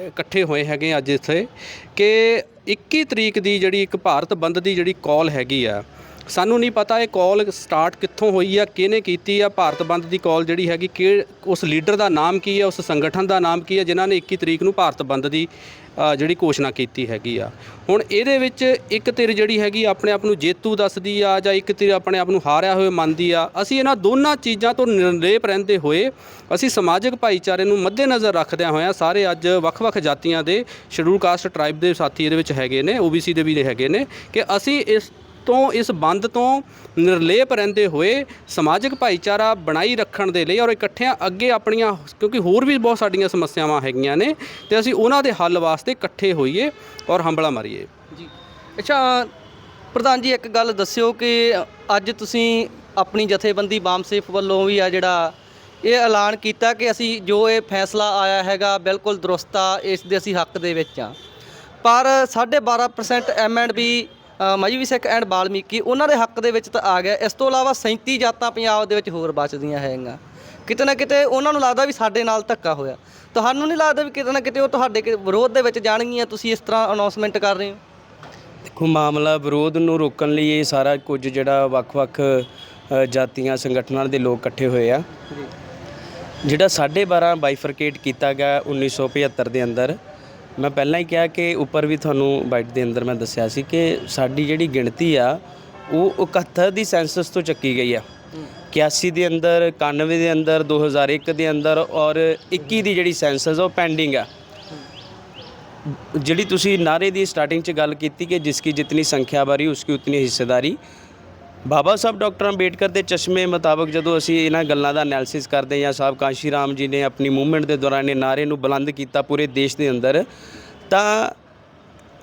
ਇਕੱਠੇ ਹੋਏ ਹੈਗੇ ਅੱਜ ਇੱਥੇ ਕਿ 21 ਤਰੀਕ ਦੀ ਜਿਹੜੀ ਇੱਕ ਭਾਰਤ ਬੰਦ ਦੀ ਜਿਹੜੀ ਕਾਲ ਹੈਗੀ ਆ ਸਾਨੂੰ ਨਹੀਂ ਪਤਾ ਇਹ ਕਾਲ ਸਟਾਰਟ ਕਿੱਥੋਂ ਹੋਈ ਆ, ਕਿਹਨੇ ਕੀਤੀ ਆ, ਭਾਰਤ ਬੰਦ ਦੀ ਕਾਲ ਜਿਹੜੀ ਹੈਗੀ, ਕਿ ਉਸ ਲੀਡਰ ਦਾ ਨਾਮ ਕੀ ਹੈ ਉਸ ਸੰਗਠਨ ਦਾ ਨਾਮ ਕੀ ਹੈ ਜਿਨ੍ਹਾਂ ਨੇ 21 ਤਰੀਕ ਨੂੰ ਭਾਰਤ ਬੰਦ ਦੀ ਜਿਹੜੀ ਘੋਸ਼ਣਾ ਕੀਤੀ ਹੈਗੀ ਆ। ਹੁਣ ਇਹਦੇ ਵਿੱਚ ਇੱਕ ਧਿਰ ਜਿਹੜੀ ਹੈਗੀ, ਆਪਣੇ ਆਪ ਨੂੰ ਜੇਤੂ ਦੱਸਦੀ ਆ, ਜਾਂ ਇੱਕ ਧਿਰ ਆਪਣੇ ਆਪ ਨੂੰ ਹਾਰਿਆ ਹੋਇਆ ਮੰਨਦੀ ਆ। ਅਸੀਂ ਇਹਨਾਂ ਦੋਨਾਂ ਚੀਜ਼ਾਂ ਤੋਂ ਨਿਰਲੇਪ ਰਹਿੰਦੇ ਹੋਏ, ਅਸੀਂ ਸਮਾਜਿਕ ਭਾਈਚਾਰੇ ਨੂੰ ਮੱਦੇਨਜ਼ਰ ਰੱਖਦਿਆਂ ਹੋਇਆਂ ਸਾਰੇ ਅੱਜ ਵੱਖ-ਵੱਖ ਜਾਤੀਆਂ ਦੇ, ਸ਼ਡਿਊਲ ਕਾਸਟ ਟ੍ਰਾਈਬ ਦੇ ਸਾਥੀ ਇਹਦੇ ਵਿੱਚ ਹੈਗੇ ਨੇ OBC ਦੇ ਵੀ ਹੈਗੇ ਨੇ, ਕਿ ਅਸੀਂ ਇਸ ਤੋਂ ਇਸ ਬੰਦ ਤੋਂ ਨਿਰਲੇਪ ਰਹਿੰਦੇ ਹੋਏ ਸਮਾਜਿਕ ਭਾਈਚਾਰਾ ਬਣਾਈ ਰੱਖਣ ਦੇ ਲਈ ਔਰ ਇਕੱਠਿਆਂ ਅੱਗੇ ਆਪਣੀਆਂ, ਕਿਉਂਕਿ ਹੋਰ ਵੀ ਬਹੁਤ ਸਾਡੀਆਂ ਸਮੱਸਿਆਵਾਂ ਹੈਗੀਆਂ ਨੇ, ਤੇ ਅਸੀਂ ਉਹਨਾਂ ਦੇ ਹੱਲ ਵਾਸਤੇ ਇਕੱਠੇ ਹੋਈਏ ਔਰ ਹੰਬਲਾ ਮਾਰੀਏ। ਜੀ। ਅੱਛਾ, ਪ੍ਰਧਾਨ ਜੀ, ਇੱਕ ਗੱਲ ਦੱਸਿਓ ਕਿ ਅੱਜ ਤੁਸੀਂ ਆਪਣੀ ਜਥੇਬੰਦੀ ਬਾਮਸੇਫ ਵੱਲੋਂ ਵੀ ਆ ਜਿਹੜਾ ਇਹ ਐਲਾਨ ਕੀਤਾ ਕਿ ਅਸੀਂ ਜੋ ਇਹ ਫੈਸਲਾ ਆਇਆ ਹੈਗਾ ਬਿਲਕੁਲ ਦਰੁਸਤ ਆ, ਇਸ ਦੇ ਅਸੀਂ ਹੱਕ ਦੇ ਵਿੱਚ ਆ। ਪਰ 12.5% ਐਮਐਂਡਬੀ ਮਜੀਵੀ ਸਿੱਖ ਐਂਡ ਬਾਲਮੀਕੀ ਉਹਨਾਂ ਦੇ ਹੱਕ ਦੇ ਵਿੱਚ ਤਾਂ ਆ ਗਿਆ। ਇਸ ਤੋਂ ਇਲਾਵਾ 37 ਜਾਤਾਂ ਪੰਜਾਬ ਦੇ ਵਿੱਚ ਹੋਰ ਬਚਦੀਆਂ ਹੈਗੀਆਂ। ਕਿਤੇ ਨਾ ਕਿਤੇ ਉਹਨਾਂ ਨੂੰ ਲੱਗਦਾ ਵੀ ਸਾਡੇ ਨਾਲ ਧੱਕਾ ਹੋਇਆ। ਤੁਹਾਨੂੰ ਨਹੀਂ ਲੱਗਦਾ ਵੀ ਕਿਤੇ ਨਾ ਕਿਤੇ ਉਹ ਤੁਹਾਡੇ ਵਿਰੋਧ ਦੇ ਵਿੱਚ ਜਾਣਗੀਆਂ? ਤੁਸੀਂ ਇਸ ਤਰ੍ਹਾਂ ਅਨਾਉਂਸਮੈਂਟ ਕਰ ਰਹੇ ਹੋ? ਦੇਖੋ ਮਾਮਲਾ ਵਿਰੋਧ ਨੂੰ ਰੋਕਣ ਲਈ ਇਹ ਸਾਰਾ ਕੁਝ ਜਿਹੜਾ ਵੱਖ-ਵੱਖ ਜਾਤੀਆਂ ਸੰਗਠਨਾਂ ਦੇ ਲੋਕ ਇਕੱਠੇ ਹੋਏ ਆ। ਜਿਹੜਾ 12.5 ਬਾਈਫਰਕੇਟ ਕੀਤਾ ਗਿਆ 1975 ਦੇ ਅੰਦਰ ਮੈਂ ਪਹਿਲਾਂ ਹੀ ਕਿਹਾ ਕਿ ਉੱਪਰ ਵੀ ਤੁਹਾਨੂੰ ਬਾਈਟ ਦੇ ਅੰਦਰ ਮੈਂ ਦੱਸਿਆ ਸੀ ਕਿ ਸਾਡੀ ਜਿਹੜੀ ਗਿਣਤੀ ਆ, ਉਹ 71 ਦੀ ਸੈਂਸਸ ਤੋਂ ਚੱਕੀ ਗਈ ਆ। 81 ਦੇ ਅੰਦਰ 91 ਦੇ ਅੰਦਰ 2001 ਦੇ ਅੰਦਰ ਔਰ 21 ਦੀ ਜਿਹੜੀ ਸੈਂਸਸ ਉਹ ਪੈਂਡਿੰਗ ਆ। ਜਿਹੜੀ ਤੁਸੀਂ ਨਾਰੇ ਦੀ ਸਟਾਰਟਿੰਗ 'ਚ ਗੱਲ ਕੀਤੀ ਕਿ ਜਿਸ ਕੀ ਜਿਤਨੀ ਸੰਖਿਆ ਬਾਰੀ ਉਸकी ਉਤਨੀ ਹਿੱਸੇਦਾਰੀ ਬਾਬਾ ਸਾਹਿਬ ਡਾਕਟਰ ਅੰਬੇਡਕਰ ਦੇ ਚਸ਼ਮੇ ਮੁਤਾਬਕ ਜਦੋਂ ਅਸੀਂ ਇਹਨਾਂ ਗੱਲਾਂ ਦਾ ਐਨਾਲਿਸਿਸ ਕਰਦੇ ਹਾਂ ਸਾਹਿਬ ਕਾਂਸ਼ੀ ਰਾਮ ਜੀ ਨੇ ਆਪਣੀ ਮੂਵਮੈਂਟ ਦੇ ਦੌਰਾਨ ਇਹ ਨਾਰੇ ਨੂੰ ਬੁਲੰਦ ਕੀਤਾ ਪੂਰੇ ਦੇਸ਼ ਦੇ ਅੰਦਰ, ਤਾਂ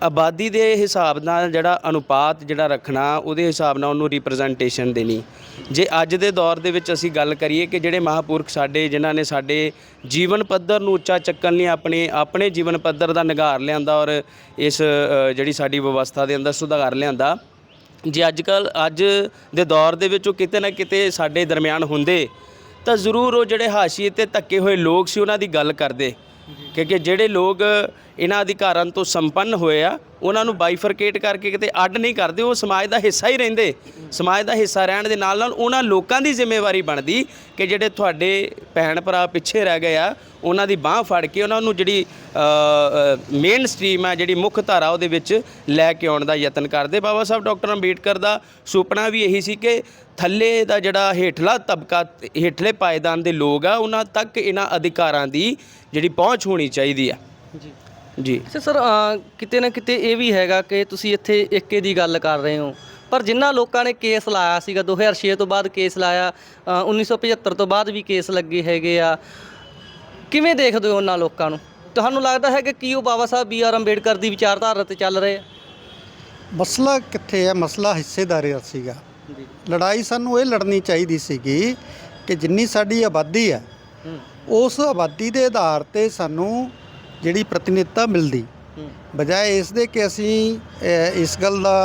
ਆਬਾਦੀ ਦੇ ਹਿਸਾਬ ਨਾਲ ਜਿਹੜਾ ਅਨੁਪਾਤ ਜਿਹੜਾ ਰੱਖਣਾ, ਉਹਦੇ ਹਿਸਾਬ ਨਾਲ ਉਹਨੂੰ ਰਿਪਰੈਜ਼ੈਂਟੇਸ਼ਨ ਦੇਣੀ। ਜੇ ਅੱਜ ਦੇ ਦੌਰ ਦੇ ਵਿੱਚ ਅਸੀਂ ਗੱਲ ਕਰੀਏ ਕਿ ਜਿਹੜੇ ਮਹਾਪੁਰਖ ਸਾਡੇ, ਜਿਨ੍ਹਾਂ ਨੇ ਸਾਡੇ ਜੀਵਨ ਪੱਧਰ ਨੂੰ ਉੱਚਾ ਚੱਕਣ ਲਈ ਆਪਣੇ ਆਪਣੇ ਜੀਵਨ ਪੱਧਰ ਦਾ ਨਿਗਾਰ ਲਿਆਂਦਾ ਔਰ ਇਸ ਜਿਹੜੀ ਸਾਡੀ ਵਿਵਸਥਾ ਦੇ ਅੰਦਰ ਸੁਧਾਰ ਲਿਆਂਦਾ ਜੇ ਅੱਜ ਕੱਲ ਅੱਜ ਦੇ ਦੌਰ ਦੇ ਵਿੱਚ ਉਹ ਕਿਤੇ ਨਾ ਕਿਤੇ ਸਾਡੇ ਦਰਮਿਆਨ ਹੁੰਦੇ, ਤਾਂ ਜ਼ਰੂਰ ਉਹ ਜਿਹੜੇ ਹਾਸ਼ੀਏ ਤੇ ਧੱਕੇ ਹੋਏ ਲੋਕ ਸੀ, ਉਹਨਾਂ ਦੀ ਗੱਲ ਕਰਦੇ। ਕਿਉਂਕਿ ਜਿਹੜੇ ਲੋਕ ਇਹਨਾਂ ਅਧਿਕਾਰਾਂ ਤੋਂ ਸੰਪੰਨ ਹੋਏ ਆ, ਉਹਨਾਂ ਨੂੰ ਬਾਈਫਰਕੇਟ ਕਰਕੇ ਕਿਤੇ ਅੱਡ ਨਹੀਂ ਕਰਦੇ, ਉਹ ਸਮਾਜ ਦਾ ਹਿੱਸਾ ਹੀ ਰਹਿੰਦੇ। ਸਮਾਜ ਦਾ ਹਿੱਸਾ ਰਹਿਣ ਦੇ ਨਾਲ ਨਾਲ ਉਹਨਾਂ ਲੋਕਾਂ ਦੀ ਜ਼ਿੰਮੇਵਾਰੀ ਬਣਦੀ ਕਿ ਜਿਹੜੇ ਤੁਹਾਡੇ ਭੈਣ ਭਰਾ ਪਿੱਛੇ ਰਹਿ ਗਏ ਆ, ਉਹਨਾਂ ਦੀ ਬਾਹ ਫੜ ਕੇ ਉਹਨਾਂ ਨੂੰ ਜਿਹੜੀ ਮੇਨ ਸਟ੍ਰੀਮ ਆ, ਜਿਹੜੀ ਮੁੱਖ ਧਾਰਾ ਉਹਦੇ ਵਿੱਚ ਲੈ ਕੇ ਆਉਣ ਦਾ ਯਤਨ ਕਰਦੇ। ਬਾਬਾ ਸਾਹਿਬ, ਡਾਕਟਰ ਅੰਬੇਡਕਰ ਦਾ ਸੁਪਨਾ ਵੀ ਇਹੀ ਸੀ ਕਿ ਥੱਲੇ ਦਾ ਜਿਹੜਾ ਹੇਠਲਾ ਤਬਕਾ ਹੇਠਲੇ ਪਾਇਦਾਨ ਦੇ ਲੋਕ ਆ ਉਹਨਾਂ ਤੱਕ ਇਹਨਾਂ ਅਧਿਕਾਰਾਂ ਦੀ ਜਿਹੜੀ ਪਹੁੰਚ ਹੋਣੀ ਚਾਹੀਦੀ ਆ। ਜੀ। ਜੀ। ਅੱਛਾ ਸਰ ਕਿਤੇ ਨਾ ਕਿਤੇ ਇਹ ਵੀ ਹੈਗਾ ਕਿ ਤੁਸੀਂ ਇੱਥੇ ਏਕੇ ਦੀ ਗੱਲ ਕਰ ਰਹੇ ਹੋ। ਪਰ ਜਿਨ੍ਹਾਂ ਲੋਕਾਂ ਨੇ ਕੇਸ ਲਾਇਆ ਸੀਗਾ 2006 ਤੋਂ ਬਾਅਦ ਕੇਸ ਲਾਇਆ ਅ, 1975 ਤੋਂ ਬਾਅਦ ਵੀ ਕੇਸ ਲੱਗੇ ਹੈਗੇ ਆ। ਕਿਵੇਂ ਦੇਖਦੇ ਹੋ ਉਹਨਾਂ ਲੋਕਾਂ ਨੂੰ? ਤੁਹਾਨੂੰ ਲੱਗਦਾ ਹੈ ਕਿ ਕੀ ਉਹ ਬਾਬਾ ਸਾਹਿਬ ਬੀ ਆਰ ਅੰਬੇਡਕਰ ਦੀ ਵਿਚਾਰਧਾਰਾ ਤੇ ਚੱਲ ਰਹੇ ਆ? ਮਸਲਾ ਕਿੱਥੇ ਹੈ ਮਸਲਾ ਹਿੱਸੇਦਾਰੀ ਦਾ ਸੀਗਾ। ਲੜਾਈ ਸਾਨੂੰ ਇਹ ਲੜਨੀ ਚਾਹੀਦੀ ਸੀਗੀ ਕਿ ਜਿੰਨੀ ਸਾਡੀ ਆਬਾਦੀ ਹੈ ਉਸ ਆਬਾਦੀ ਦੇ ਆਧਾਰ ਤੇ ਸਾਨੂੰ ਜਿਹੜੀ ਪ੍ਰਤੀਨਿਧਤਾ ਮਿਲਦੀ। ਬਜਾਏ ਇਸ ਦੇ ਕਿ ਅਸੀਂ ਇਸ ਗੱਲ ਦਾ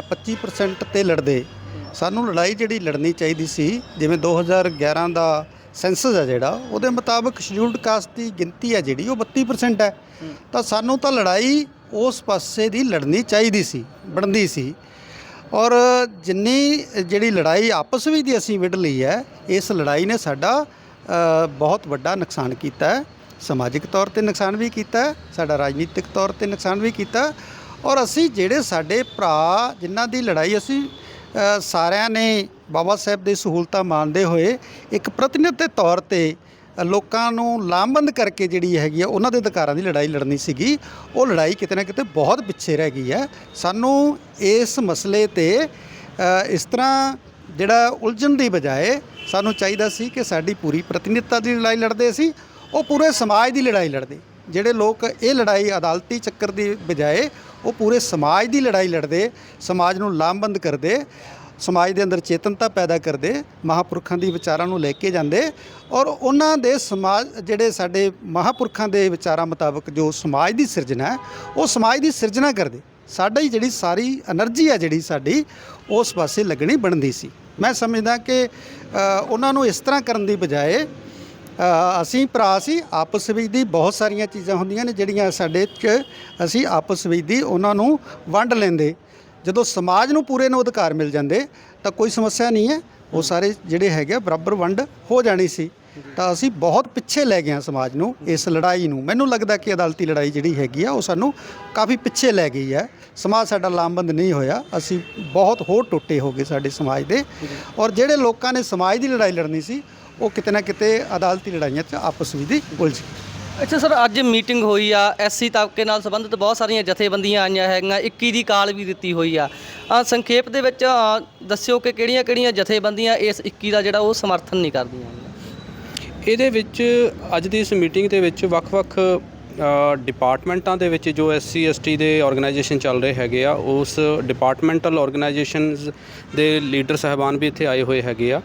ਅ, 25% ਤੇ ਲੜਦੇ। ਸਾਨੂੰ ਲੜਾਈ ਜਿਹੜੀ ਲੜਨੀ ਚਾਹੀਦੀ ਸੀ ਜਿਵੇਂ 2011 ਦਾ ਸੈਂਸਸ ਹੈ ਜਿਹੜਾ ਉਹਦੇ ਮੁਤਾਬਕ ਸ਼ਡਿਊਲਡ ਕਾਸਟ ਦੀ ਗਿਣਤੀ ਹੈ ਜਿਹੜੀ ਉਹ 32% ਹੈ। ਤਾਂ ਸਾਨੂੰ ਤਾਂ ਲੜਾਈ ਉਸ ਪਾਸੇ ਦੀ ਲੜਨੀ ਚਾਹੀਦੀ ਸੀ ਬਣਦੀ ਸੀ। ਔਰ ਜਿੰਨੀ, ਜਿਹੜੀ ਲੜਾਈ ਆਪਸ ਵਿੱਚ ਦੀ ਅਸੀਂ ਵਿੜ ਲਈ ਹੈ, ਇਸ ਲੜਾਈ ਨੇ ਸਾਡਾ ਬਹੁਤ ਵੱਡਾ ਨੁਕਸਾਨ ਕੀਤਾ ਹੈ। ਸਮਾਜਿਕ ਤੌਰ ਤੇ ਨੁਕਸਾਨ ਵੀ ਕੀਤਾ ਹੈ, ਸਾਡਾ ਰਾਜਨੀਤਿਕ ਤੌਰ ਤੇ ਨੁਕਸਾਨ ਵੀ ਕੀਤਾ ਔਰ ਅਸੀਂ ਜਿਹੜੇ ਸਾਡੇ ਭਰਾ ਜਿਨ੍ਹਾਂ ਦੀ ਲੜਾਈ ਅਸੀਂ ਸਾਰਿਆਂ ਨੇ ਬਾਬਾ ਸਾਹਿਬ ਦੀ ਸਹੂਲਤਾਂ ਮੰਨਦੇ ਹੋਏ ਇੱਕ ਪ੍ਰਤੀਨਿਧ ਦੇ ਤੌਰ ਤੇ ਲੋਕਾਂ ਨੂੰ ਲਾਮਬੰਦ ਕਰਕੇ ਜਿਹੜੀ ਹੈਗੀ ਆ, ਉਹਨਾਂ ਦੇ ਅਧਿਕਾਰਾਂ ਦੀ ਲੜਾਈ ਲੜਨੀ ਸੀਗੀ। ਉਹ ਲੜਾਈ ਕਿਤੇ ਨਾ ਕਿਤੇ ਬਹੁਤ ਪਿੱਛੇ ਰਹਿ ਗਈ ਹੈ। ਸਾਨੂੰ ਇਸ ਮਸਲੇ ਤੇ ਇਸ ਤਰ੍ਹਾਂ ਜਿਹੜਾ ਉਲਝਣ ਦੀ ਬਜਾਏ ਸਾਨੂੰ ਚਾਹੀਦਾ ਸੀ ਕਿ ਸਾਡੀ ਪੂਰੀ ਪ੍ਰਤੀਨਿਧਤਾ ਦੀ ਲੜਾਈ ਲੜਦੇ ਸੀ, ਉਹ ਪੂਰੇ ਸਮਾਜ ਦੀ ਲੜਾਈ ਲੜਦੇ। ਜਿਹੜੇ ਲੋਕ ਇਹ ਲੜਾਈ ਅਦਾਲਤੀ ਚੱਕਰ ਦੀ ਬਜਾਏ ਉਹ ਪੂਰੇ ਸਮਾਜ ਦੀ ਲੜਾਈ ਲੜਦੇ, ਸਮਾਜ ਨੂੰ ਲਾਮਬੰਦ ਕਰਦੇ। ਸਮਾਜ ਦੇ ਅੰਦਰ ਚੇਤਨਤਾ ਪੈਦਾ ਕਰਦੇ ਮਹਾਪੁਰਖਾਂ ਦੀ ਵਿਚਾਰਾਂ ਨੂੰ ਲੈ ਕੇ ਜਾਂਦੇ ਔਰ ਉਹਨਾਂ ਦੇ ਸਮਾਜ ਜਿਹੜੇ ਸਾਡੇ ਮਹਾਪੁਰਖਾਂ ਦੇ ਵਿਚਾਰਾਂ ਮੁਤਾਬਕ ਜੋ ਸਮਾਜ ਦੀ ਸਿਰਜਣਾ ਹੈ, ਉਹ ਸਮਾਜ ਦੀ ਸਿਰਜਣਾ ਕਰਦੇ। ਸਾਡਾ ਹੀ ਜਿਹੜੀ ਸਾਰੀ એનર્ਜੀ ਹੈ ਜਿਹੜੀ ਸਾਡੀ, ਉਸ ਪਾਸੇ ਲੱਗਣੀ ਬਣਦੀ ਸੀ। ਮੈਂ ਸਮਝਦਾ ਕਿ ਉਹਨਾਂ ਨੂੰ ਇਸ ਤਰ੍ਹਾਂ ਕਰਨ ਦੀ ਬਜਾਏ ਅਸੀਂ ਭਰਾ ਸੀ, ਆਪਸ ਵਿੱਚ ਦੀ ਬਹੁਤ ਸਾਰੀਆਂ ਚੀਜ਼ਾਂ ਹੁੰਦੀਆਂ ਨੇ ਜਿਹੜੀਆਂ ਸਾਡੇ ਚ ਅਸੀਂ ਆਪਸ ਵਿੱਚ ਦੀ ਉਹਨਾਂ ਨੂੰ ਵੰਡ ਲੈਂਦੇ। ਜਦੋਂ ਸਮਾਜ ਨੂੰ ਪੂਰੇ ਨੂੰ ਅਧਿਕਾਰ ਮਿਲ ਜਾਂਦੇ ਤਾਂ ਕੋਈ ਸਮੱਸਿਆ ਨਹੀਂ ਹੈ। ਉਹ ਸਾਰੇ ਜਿਹੜੇ ਹੈਗੇ ਆ, ਬਰਾਬਰ ਵੰਡ ਹੋ ਜਾਣੀ ਸੀ। ਤਾਂ ਅਸੀਂ ਬਹੁਤ ਪਿੱਛੇ ਲੈ ਗਏ ਹਾਂ ਸਮਾਜ ਨੂੰ ਇਸ ਲੜਾਈ ਨੂੰ। ਮੈਨੂੰ ਲੱਗਦਾ ਕਿ ਅਦਾਲਤੀ ਲੜਾਈ ਜਿਹੜੀ ਹੈਗੀ ਆ ਉਹ ਸਾਨੂੰ ਕਾਫੀ ਪਿੱਛੇ ਲੈ ਗਈ ਹੈ। ਸਮਾਜ ਸਾਡਾ ਲਾਮਬੰਦ ਨਹੀਂ ਹੋਇਆ। ਅਸੀਂ ਬਹੁਤ ਹੋਰ ਟੁੱਟੇ ਹੋ ਗਏ ਸਾਡੇ ਸਮਾਜ ਦੇ। ਔਰ ਜਿਹੜੇ ਲੋਕਾਂ ਨੇ ਸਮਾਜ ਦੀ ਲੜਾਈ ਲੜਨੀ ਸੀ ਉਹ ਕਿਤੇ ਨਾ ਕਿਤੇ ਅਦਾਲਤੀ ਲੜਾਈਆਂ 'ਚ ਆਪਸ ਵਿੱਚ ਦੀ ਉਲਝ ਗਏ। ਅੱਛਾ ਸਰ ਅੱਜ ਮੀਟਿੰਗ ਹੋਈ ਆ ਐਸਸੀ ਤਬਕੇ ਨਾਲ ਸੰਬੰਧਿਤ ਬਹੁਤ ਸਾਰੀਆਂ ਜਥੇਬੰਦੀਆਂ ਆਈਆਂ ਹੈਗੀਆਂ 21 ਦੀ ਕਾਲ ਵੀ ਦਿੱਤੀ ਹੋਈ ਆ। ਆ ਸੰਖੇਪ ਦੇ ਵਿੱਚ ਅ, ਦੱਸਿਓ ਕਿ ਕਿਹੜੀਆਂ-ਕਿਹੜੀਆਂ ਜਥੇਬੰਦੀਆਂ ਇਸ 21 ਦਾ ਜਿਹੜਾ ਉਹ ਸਮਰਥਨ ਨਹੀਂ ਕਰਦੀਆਂ? ਇਹਦੇ ਵਿੱਚ ਅੱਜ ਦੀ ਇਸ ਮੀਟਿੰਗ ਦੇ ਵਿੱਚ ਵੱਖ-ਵੱਖ ਡਿਪਾਰਟਮੈਂਟਾਂ ਦੇ ਵਿੱਚ ਜੋ ਐਸਸੀ ਐਸਟੀ ਦੇ ਆਰਗੇਨਾਈਜੇਸ਼ਨ ਚੱਲ ਰਹੇ ਹੈਗੇ ਆ, ਉਸ ਡਿਪਾਰਟਮੈਂਟਲ ਆਰਗੇਨਾਈਜੇਸ਼ਨਸ ਦੇ ਲੀਡਰ ਸਹਿਬਾਨ ਵੀ ਇੱਥੇ ਆਏ ਹੋਏ ਹੈਗੇ ਆ।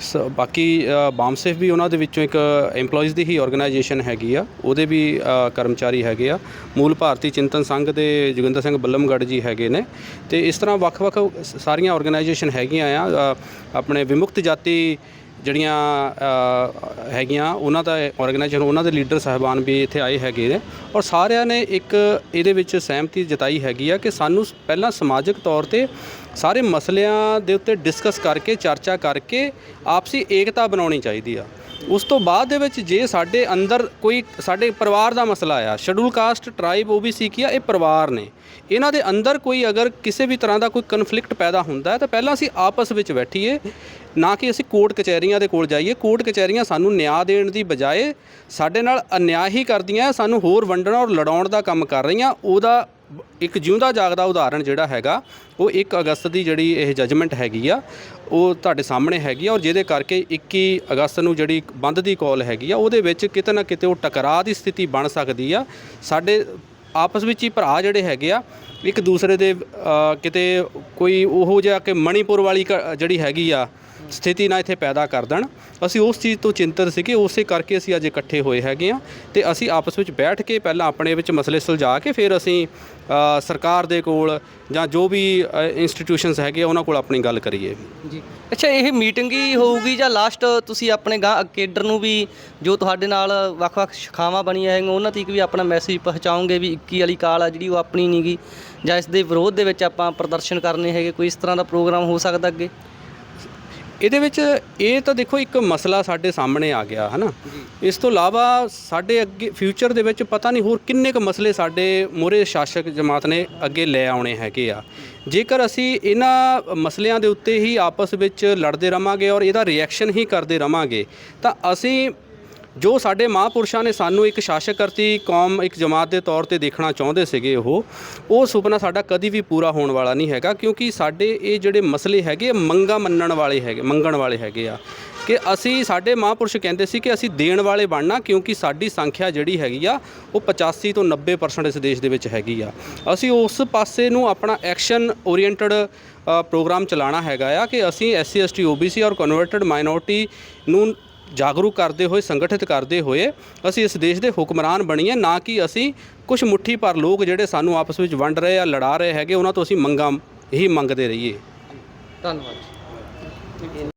ਸ, ਬਾਕੀ ਬਾਮਸੇਫ ਵੀ ਉਹਨਾਂ ਦੇ ਵਿੱਚੋਂ ਇੱਕ EMPLOYEES ਦੀ ਹੀ ਆਰਗੇਨਾਈਜੇਸ਼ਨ ਹੈਗੀ ਆ, ਉਹਦੇ ਵੀ ਕਰਮਚਾਰੀ ਹੈਗੇ ਆ। ਮੂਲ ਭਾਰਤੀ ਚਿੰਤਨ ਸੰਘ ਦੇ ਜੋਗਿੰਦਰ ਸਿੰਘ ਬੱਲਮਗੜ੍ਹ ਜੀ ਹੈਗੇ ਨੇ। ਤੇ ਇਸ ਤਰ੍ਹਾਂ ਵੱਖ-ਵੱਖ ਸਾਰੀਆਂ ਆਰਗੇਨਾਈਜੇਸ਼ਨ ਹੈਗੀਆਂ ਆ ਆਪਣੇ ਵਿਮੁਕਤ ਜਾਤੀ ਜਿਹੜੀਆਂ ਹੈਗੀਆਂ, ਉਹਨਾਂ ਦਾ ਆਰਗੇਨਾਈਜੇਸ਼ਨ ਉਹਨਾਂ ਦੇ ਲੀਡਰ ਸਾਹਿਬਾਨ ਵੀ ਇੱਥੇ ਆਏ ਹੈਗੇ ਨੇ। ਔਰ ਸਾਰਿਆਂ ਨੇ ਇੱਕ ਇਹਦੇ ਵਿੱਚ ਸਹਿਮਤੀ ਜਤਾਈ ਹੈਗੀ ਆ ਕਿ ਸਾਨੂੰ ਪਹਿਲਾਂ ਸਮਾਜਿਕ ਤੌਰ ਤੇ ਸਾਰੇ ਮਸਲਿਆਂ ਦੇ ਉੱਤੇ ਡਿਸਕਸ ਕਰਕੇ, ਚਰਚਾ ਕਰਕੇ ਆਪਸੀ ਏਕਤਾ ਬਣਾਉਣੀ ਚਾਹੀਦੀ ਆ। ਉਸ ਤੋਂ ਬਾਅਦ ਦੇ ਵਿੱਚ ਜੇ ਸਾਡੇ ਅੰਦਰ ਕੋਈ, ਸਾਡੇ ਪਰਿਵਾਰ ਦਾ ਮਸਲਾ ਆ ਸ਼ਡਿਊਲ ਕਾਸਟ ਟ੍ਰਾਈਬ ਓਬੀਸੀ ਕੀ ਆ, ਇਹ ਪਰਿਵਾਰ ਨੇ। ਇਹਨਾਂ ਦੇ ਅੰਦਰ ਕੋਈ ਅਗਰ ਕਿਸੇ ਵੀ ਤਰ੍ਹਾਂ ਦਾ ਕੋਈ ਕਨਫਲਿਕਟ ਪੈਦਾ ਹੁੰਦਾ ਹੈ, ਤਾਂ ਪਹਿਲਾਂ ਅਸੀਂ ਆਪਸ ਵਿੱਚ ਬੈਠੀਏ ਨਾ ਕਿ ਅਸੀਂ ਕੋਰਟ ਕਚਹਿਰੀਆਂ ਦੇ ਕੋਲ ਜਾਈਏ, ਕੋਰਟ ਕਚਹਿਰੀਆਂ ਸਾਨੂੰ ਨਿਆਂ ਦੇਣ ਦੀ ਬਜਾਏ ਸਾਡੇ ਨਾਲ ਅਨਿਆਂ ਹੀ ਕਰਦੀਆਂ, ਸਾਨੂੰ ਹੋਰ ਵੰਡਣ ਔਰ ਲੜਾਉਣ ਦਾ ਕੰਮ ਕਰ ਰਹੀਆਂ। ਉਹਦਾ ਇੱਕ ਜਿਉਂਦਾ ਜਾਗਦਾ ਉਦਾਹਰਣ ਜਿਹੜਾ ਹੈਗਾ, ਉਹ 1 ਅਗਸਤ ਦੀ ਜਿਹੜੀ ਇਹ ਜਜਮੈਂਟ ਹੈਗੀ ਆ, ਉਹ ਤੁਹਾਡੇ ਸਾਹਮਣੇ ਹੈਗੀ ਆ ਔਰ ਜਿਹਦੇ ਕਰਕੇ 21 ਅਗਸਤ ਨੂੰ ਜਿਹੜੀ ਬੰਦ ਦੀ ਕਾਲ ਹੈਗੀ ਆ, ਉਹਦੇ ਵਿੱਚ ਕਿਤੇ ਨਾ ਕਿਤੇ ਉਹ ਟਕਰਾਅ ਦੀ ਸਥਿਤੀ ਬਣ ਸਕਦੀ ਆ। ਸਾਡੇ ਆਪਸ ਵਿੱਚ ਹੀ ਭਰਾ ਜਿਹੜੇ ਹੈਗੇ ਆ, ਇੱਕ ਦੂਸਰੇ ਦੇ ਕਿਤੇ ਕੋਈ ਉਹੋ ਜਿਹਾ ਕਿ ਮਣੀਪੁਰ ਵਾਲੀ ਕ- ਜਿਹੜੀ ਹੈਗੀ ਆ ਸਥਿਤੀ ਨਾ ਇੱਥੇ ਪੈਦਾ ਕਰ ਦੇਣ। ਅਸੀਂ ਉਸ ਚੀਜ਼ ਤੋਂ ਚਿੰਤਤ ਸੀਗੇ ਉਸੇ ਕਰਕੇ ਅਸੀਂ ਅੱਜ ਇਕੱਠੇ ਹੋਏ ਹੈਗੇ ਆ ਤੇ ਅਸੀਂ ਆਪਸ ਵਿੱਚ ਬੈਠ ਕੇ ਪਹਿਲਾਂ ਆਪਣੇ ਵਿੱਚ ਮਸਲੇ ਸੁਲਝਾ ਕੇ ਫਿਰ ਅਸੀਂ ਸਰਕਾਰ ਦੇ ਕੋਲ ਜਾਂ ਜੋ ਵੀ ਇੰਸਟੀਟਿਊਸ਼ਨਸ ਹੈਗੇ ਆ, ਉਹਨਾਂ ਕੋਲ ਆਪਣੀ ਗੱਲ ਕਰੀਏ। ਜੀ। ਅੱਛਾ ਇਹ ਮੀਟਿੰਗ ਹੀ ਹੋਊਗੀ ਜਾਂ ਲਾਸਟ ਤੁਸੀਂ ਆਪਣੇ ਗਾਂ ਕੇਡਰ ਨੂੰ ਵੀ ਜੋ ਤੁਹਾਡੇ ਨਾਲ ਵੱਖ-ਵੱਖ ਸ਼ਾਖਾਵਾਂ ਬਣੀਆਂ ਹੈਗੀਆਂ ਉਹਨਾਂ ਤੱਕ ਵੀ ਆਪਣਾ ਮੈਸੇਜ ਪਹੁੰਚਾਉਂਗੇ ਵੀ 21 ਵਾਲੀ ਕਾਲ ਆ ਜਿਹੜੀ ਉਹ ਆਪਣੀ ਨਹੀਂਗੀ ਜਾਂ ਇਸ ਦੇ ਵਿਰੋਧ ਦੇ ਵਿੱਚ ਆਪਾਂ ਪ੍ਰਦਰਸ਼ਨ ਕਰਨੇ ਹੈਗੇ ਕੋਈ ਇਸ ਤਰ੍ਹਾਂ ਦਾ ਪ੍ਰੋਗਰਾਮ ਹੋ ਸਕਦਾ ਅੱਗੇ? ਇਹਦੇ ਵਿੱਚ ਇਹ ਤਾਂ ਦੇਖੋ ਇੱਕ ਮਸਲਾ ਸਾਡੇ ਸਾਹਮਣੇ ਆ ਗਿਆ ਹਨਾ? ਇਸ ਤੋਂ ਇਲਾਵਾ ਸਾਡੇ ਅੱਗੇ ਫਿਊਚਰ ਦੇ ਵਿੱਚ ਪਤਾ ਨਹੀਂ ਹੋਰ ਕਿੰਨੇ ਕੁ ਮਸਲੇ ਸਾਡੇ ਮੋਰੇ ਸ਼ਾਸਕ ਜਮਾਤ ਨੇ ਅੱਗੇ ਲੈ ਆਉਣੇ ਹੈਗੇ ਆ। ਜੇਕਰ ਅਸੀਂ ਇਹਨਾਂ ਮਸਲਿਆਂ ਦੇ ਉੱਤੇ ਹੀ ਆਪਸ ਵਿੱਚ ਲੜਦੇ ਰਵਾਂਗੇ ਔਰ ਇਹਦਾ ਰਿਐਕਸ਼ਨ ਹੀ ਕਰਦੇ ਰਵਾਂਗੇ ਤਾਂ ਅਸੀਂ ਜੋ ਸਾਡੇ ਮਹਾਂਪੁਰਸ਼ਾਂ ਨੇ ਸਾਨੂੰ ਇੱਕ ਸ਼ਾਸਕ ਕਰਤੀ ਕੌਮ, ਇੱਕ ਜਮਾਤ ਦੇ ਤੌਰ ਤੇ ਦੇਖਣਾ ਚਾਹੁੰਦੇ ਸੀਗੇ ਉਹ ਉਹ ਸੁਪਨਾ ਸਾਡਾ ਕਦੀ ਵੀ ਪੂਰਾ ਹੋਣ ਵਾਲਾ ਨਹੀਂ ਹੈਗਾ, ਕਿਉਂਕਿ ਸਾਡੇ ਇਹ ਜਿਹੜੇ ਮਸਲੇ ਹੈਗੇ ਮੰਗਾ ਮੰਨਣ ਵਾਲੇ ਹੈਗੇ, ਮੰਗਣ ਵਾਲੇ ਹੈਗੇ ਆ। ਕਿ ਅਸੀਂ, ਸਾਡੇ ਮਹਾਂਪੁਰਸ਼ ਕਹਿੰਦੇ ਸੀ ਕਿ ਅਸੀਂ ਦੇਣ ਵਾਲੇ ਬਣਨਾ, ਕਿਉਂਕਿ ਸਾਡੀ ਸੰਖਿਆ ਜਿਹੜੀ ਹੈਗੀ ਆ, ਉਹ 85 ਤੋਂ 90% ਇਸ ਦੇਸ਼ ਦੇ ਵਿੱਚ ਹੈਗੀ ਆ। ਅਸੀਂ ਉਸ ਪਾਸੇ ਨੂੰ ਆਪਣਾ ਐਕਸ਼ਨ ਓਰੀਐਂਟਡ ਪ੍ਰੋਗਰਾਮ ਚਲਾਉਣਾ ਹੈਗਾ ਆ ਕਿ ਅਸੀਂ ਐਸਸੀ ਐਸਟੀ ਓਬੀਸੀ ਔਰ ਕਨਵਰਟਡ ਮਾਈਨੋਰਟੀ ਨੂੰ ਜਾਗਰੂਕ ਕਰਦੇ ਹੋਏ, ਸੰਗਠਿਤ ਕਰਦੇ ਹੋਏ ਅਸੀਂ ਇਸ ਦੇਸ਼ ਦੇ ਹੁਕਮਰਾਨ ਬਣੀਏ ਨਾ ਕਿ ਅਸੀਂ ਕੁਝ ਮੁੱਠੀ ਪਰ ਲੋਕ ਜਿਹੜੇ ਸਾਨੂੰ ਆਪਸ ਵਿੱਚ ਵੰਡ ਰਹੇ ਆ, ਲੜਾ ਰਹੇ ਹੈਗੇ, ਉਹਨਾਂ ਤੋਂ ਅਸੀਂ ਮੰਗਾਂ ਹੀ ਮੰਗਦੇ ਰਹੀਏ। ਧੰਨਵਾਦ